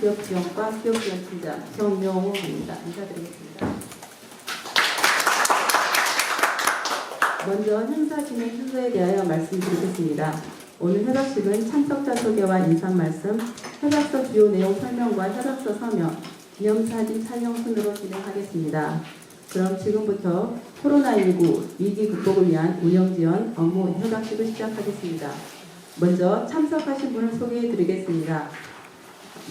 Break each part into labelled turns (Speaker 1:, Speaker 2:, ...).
Speaker 1: 기업지원과 기업지원팀장 정명호입니다. 인사드리겠습니다. 먼저 행사 진행 순서에 대하여 말씀드리겠습니다. 오늘 협약식은 참석자 소개와 인사 말씀, 협약서 주요 내용 설명과 협약서 서명, 기념사진 촬영 순으로 진행하겠습니다. 그럼 지금부터 코로나19 위기 극복을 위한 운영 지원 업무 협약식을 시작하겠습니다. 먼저 참석하신 분을 소개해 드리겠습니다.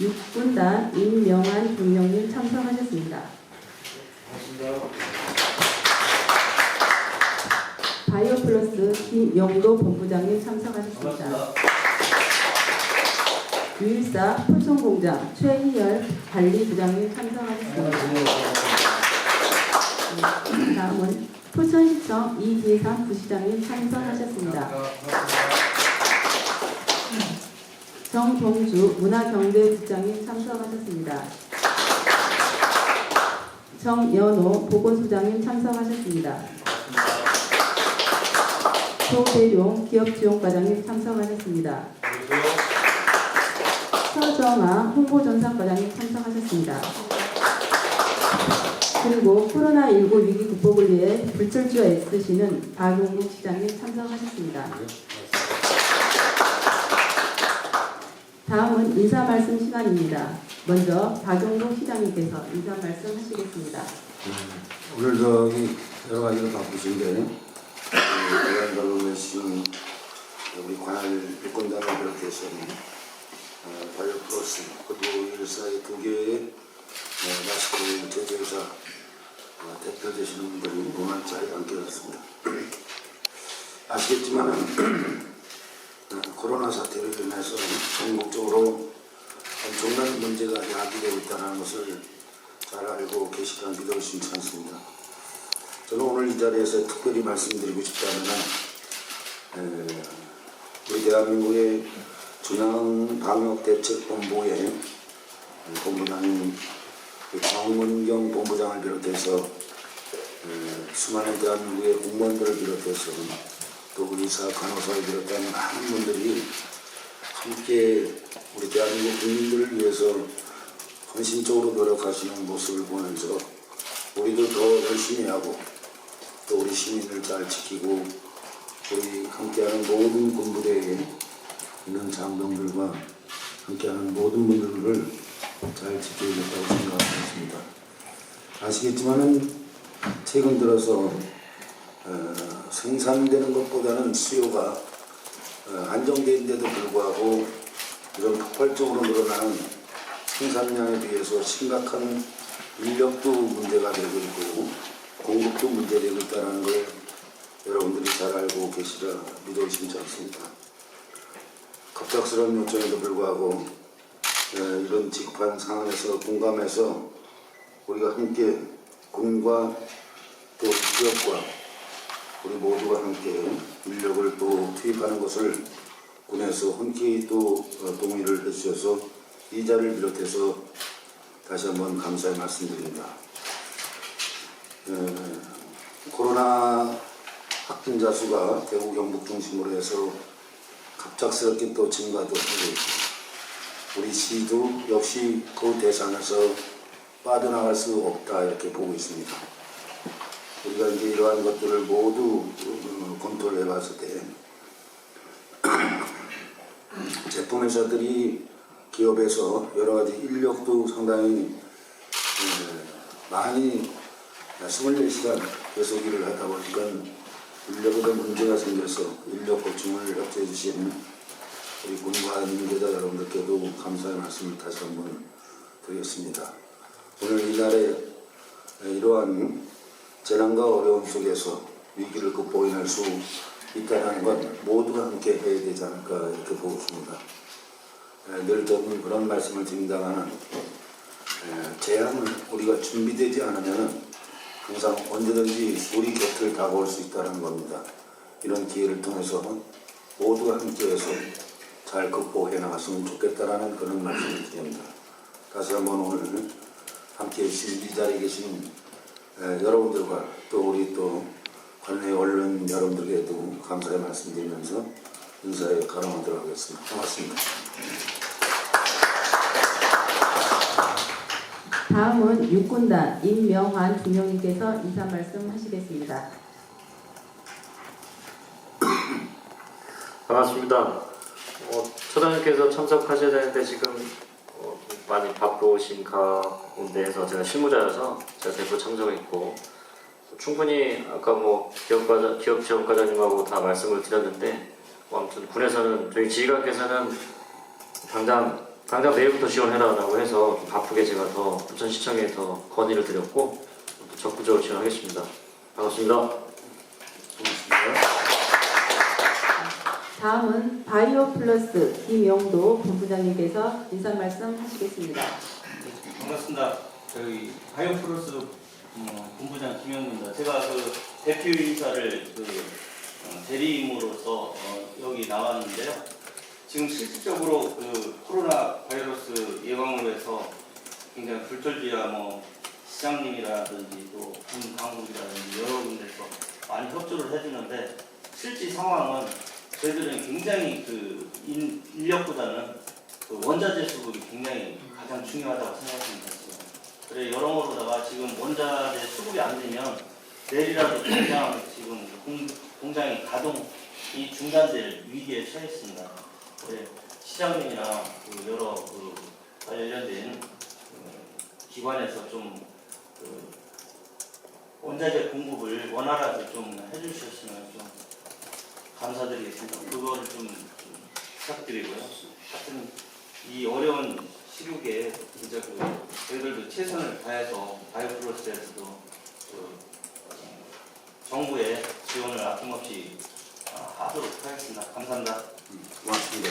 Speaker 1: 육군단 임명환 중령님 참석하셨습니다. 바이오플러스 김영도 본부장님 참석하셨습니다. 유일사 포천공장 최희열 관리부장님 참석하셨습니다. 네, 다음은 포천시청 이기삼 부시장님 참석하셨습니다. 정동주 문화경제국장님 참석하셨습니다. 정연호 보건소장님 참석하셨습니다. 조대룡 기업지원과장님 참석하셨습니다. 서정아 홍보전산과장님 참석하셨습니다. 그리고 코로나19 위기 극복을 위해 불철주야 애쓰시는 박용국 시장님 참석하셨습니다. 다음은 인사 말씀 시간입니다. 먼저 박용국 시장님께서 인사 말씀 하시겠습니다.
Speaker 2: 오늘 저기 여러 가지로 바쁘신데 대한 걸로내신 우리 관할 일꾼단을 비롯해서 어, 바이오 플러스 그리고 일사의 두 개의 어, 마스크 제조회사 어, 대표 되시는 분들이 오늘 자리에 앉게 됐습니다. 아시겠지만 어, 코로나 사태로 인해서 전국적으로 엄청난 문제가 야기되고 있다는 것을 잘 알고 믿어 심치 않습니다. 저는 오늘 이 자리에서 특별히 말씀드리고 싶다는 에, 우리 대한민국의 중앙방역대책본부의 본부장인 그 정문경 본부장을 비롯해서 에, 수많은 대한민국의 공무원들을 비롯해서 또 의사, 간호사를 비롯한 많은 분들이 함께 우리 대한민국 국민들을 위해서 헌신적으로 노력하시는 모습을 보면서 우리도 더 열심히 하고 또 우리 시민을 잘 지키고 우리 함께하는 모든 군부대에 있는 장병들과 함께하는 모든 분들을 잘 지켜야겠다고 생각하고 있습니다. 아시겠지만은 최근 들어서 어, 생산되는 것보다는 수요가 어, 안정되는데도 불구하고 이런 폭발적으로 늘어나는 생산량에 비해서 심각한 인력도 문제가 되고 있고 공급도 문제되고 있다는 걸 여러분들이 잘 알고 계시라 믿어 의심치 않습니다. 갑작스러운 요청에도 불구하고 에, 이런 직판 상황에서 공감해서 우리가 함께 군과 또 기업과 우리 모두가 함께 인력을 또 투입하는 것을 군에서 흔쾌히 또 어, 동의를 해주셔서 이 자리를 비롯해서 다시 한번 감사의 말씀드립니다. 에, 코로나 확진자 수가 대구 경북 중심으로 해서 갑작스럽게 또 증가도 하고 있고 우리 시도 역시 그 대상에서 빠져나갈 수 없다 이렇게 보고 있습니다. 우리가 이제 이러한 것들을 모두 어, 검토를 해봤을 때 제품 회사들이 기업에서 여러 가지 인력도 상당히 에, 많이 24시간 계속 일을 하다 보니까 인력에도 문제가 생겨서 인력 보충을 협조해 주신 우리 민계자 여러분들께도 감사의 말씀을 다시 한번 드리겠습니다. 오늘 이 날에 이러한 재난과 어려움 속에서 위기를 극복해낼 수 있다는 건 모두가 함께 해야 되지 않을까 이렇게 보고 있습니다. 에, 늘 저는 그런 말씀을 드린다가는 에, 재앙을 우리가 준비되지 않으면 항상 언제든지 우리 곁을 다가올 수 있다는 겁니다. 이런 기회를 통해서 모두가 함께해서 잘 극복해 나갔으면 좋겠다라는 그런 말씀을 드립니다. 다시 한번 오늘 함께 계신 이 자리에 계신 에, 여러분들과 또 우리 또 관내 언론 여러분들께도 감사의 말씀드리면서 인사에 가름하도록 하겠습니다. 고맙습니다.
Speaker 1: 다음은 육군단 임명환 중령님께서 인사 말씀하시겠습니다.
Speaker 3: 반갑습니다. 어, 처장님께서 참석하셔야 되는데 지금 어, 많이 바쁘신 가운데에서 제가 실무자여서 제가 대표 참석했고 충분히 아까 뭐 기업과장, 기업 지원과장님하고 다 말씀을 드렸는데 뭐 아무튼 군에서는 저희 지휘관께서는 당장 당장 내일부터 지원해라라고 해서 좀 바쁘게 제가 더 부천시청에 더 건의를 드렸고 또 적극적으로 지원하겠습니다. 반갑습니다.
Speaker 1: 다음은 바이오 플러스 김영도 본부장님께서 인사 말씀 하시겠습니다.
Speaker 4: 반갑습니다. 저희 바이오프로스 어, 본부장 김영입니다. 제가 그 대표이사를 그 어, 대리인으로서 어, 여기 나왔는데요. 지금 실질적으로 그 코로나 바이러스 예방으로 해서 굉장히 불철주야 뭐 시장님이라든지 또 군당국이라든지 여러 군데서 많이 협조를 해주는데 실제 상황은 저희들은 굉장히 그 인- 인력보다는 그 원자재 수급이 굉장히 가장 중요하다고 생각합니다. 그래 여러모로다가 지금 원자재 수급이 안 되면 내일이라도 당장 지금 공, 공장의 가동이 중단될 위기에 처했습니다. 그래 시장님이나 그 여러 그 관련된 그 기관에서 좀 그 원자재 공급을 원활하게 좀좀 감사드리겠습니다. 그거를 좀, 좀 부탁드리고요. 하여튼 이 어려운 시국에 진짜 그 저희들도 최선을 다해서 바이오플러스에서도 그 어, 정부의 지원을 아낌없이 어, 하도록 하겠습니다. 감사합니다.
Speaker 2: 고맙습니다.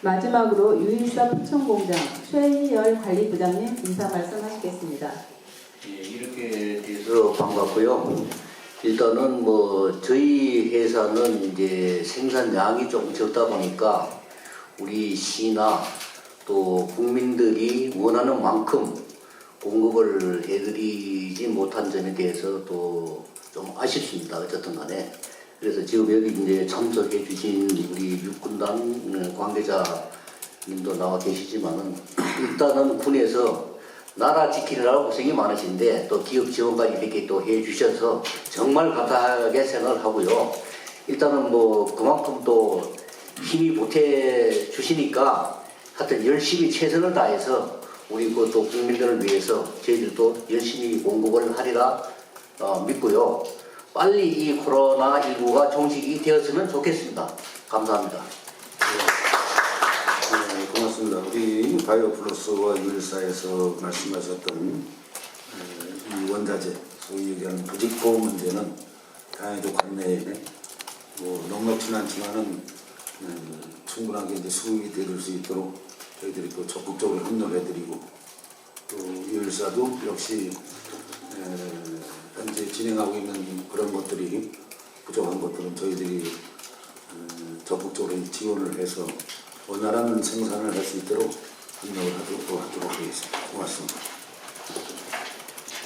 Speaker 1: 마지막으로 유일사 포천공장 최희열 관리부장님 인사 말씀하시겠습니다.
Speaker 5: 예, 이렇게 돼서 반갑고요. 일단은 뭐 저희 회사는 이제 생산량이 조금 적다 보니까 우리 시나 또 국민들이 원하는 만큼 공급을 해드리지 못한 점에 대해서 또 좀 아쉽습니다. 어쨌든 간에. 그래서 지금 여기 이제 참석해 주신 우리 육군단 음, 관계자님도 나와 계시지만은 일단은 군에서 나라 지키느라고 고생이 많으신데 또 기업 지원까지 이렇게 또 해주셔서 정말 감사하게 생각을 하고요. 일단은 뭐 그만큼 또 힘이 보태 주시니까 하여튼 열심히 최선을 다해서 우리 그또 국민들을 위해서 저희들도 열심히 공급을 하리라 어, 믿고요. 빨리 이 코로나 19가 종식이 되었으면 좋겠습니다. 감사합니다.
Speaker 2: 네, 고맙습니다. 우리 바이오 플러스와 유일사에서 말씀하셨던 에, 이 원자재, 소위 얘기하는 부직포 문제는 다행히도 관내에 뭐 넉넉진 않지만은 음, 충분하게 이제 수급이 될수 있도록 저희들이 또 적극적으로 협력해드리고 또 유일사도 역시 에, 현재 진행하고 있는 그런 것들이 부족한 것들은 저희들이 음, 적극적으로 지원을 해서 원활한 생산을 할 수 있도록 협력을 하도록, 하도록 하겠습니다. 고맙습니다.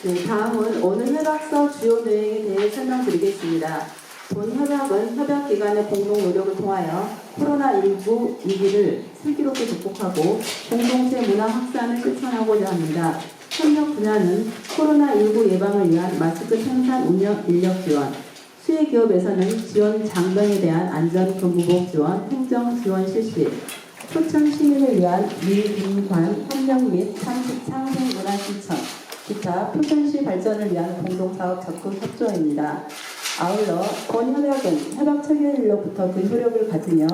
Speaker 1: 네, 다음은 오늘 협약서 주요 내용에 대해 설명드리겠습니다. 본 협약은 협약 기관의 공동 노력을 통하여 코로나19 위기를 슬기롭게 극복하고 공동체 문화 확산을 실천하고자 합니다. 협력 분야는 코로나19 예방을 위한 마스크 생산 운영 인력 지원, 수혜 기업에서는 지원 장병에 대한 안전 근무복 지원, 행정 지원 실시, 포천 시민을 위한 미빈관 협력 및 상식 상생 문화 실천, 기타 포천시 발전을 위한 공동사업 적극 협조입니다. 아울러 본 협약은 협약 체결일로부터 그 효력을 가지며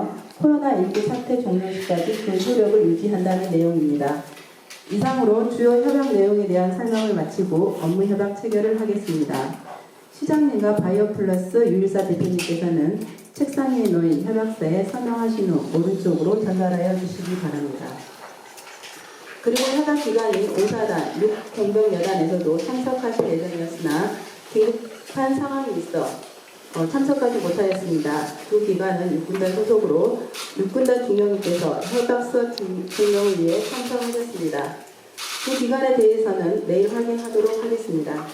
Speaker 1: 코로나19 사태 종료 시까지 그 효력을 유지한다는 내용입니다. 이상으로 주요 협약 내용에 대한 설명을 마치고 업무 협약 체결을 하겠습니다. 시장님과 바이오플러스 유일사 대표님께서는 책상 위에 놓인 협약서에 서명하신 후 오른쪽으로 전달하여 주시기 바랍니다. 그리고 협약 기관인 5사단, 6 공병여단에서도 참석하실 예정이었으나 긴급한 상황이 있어 어, 참석하지 못하였습니다. 두 기관은 육군단 소속으로 육군단 중령님께서 협약서 중- 중령을 위해 참석하셨습니다. 두 기관에 대해서는 내일 확인하도록 하겠습니다.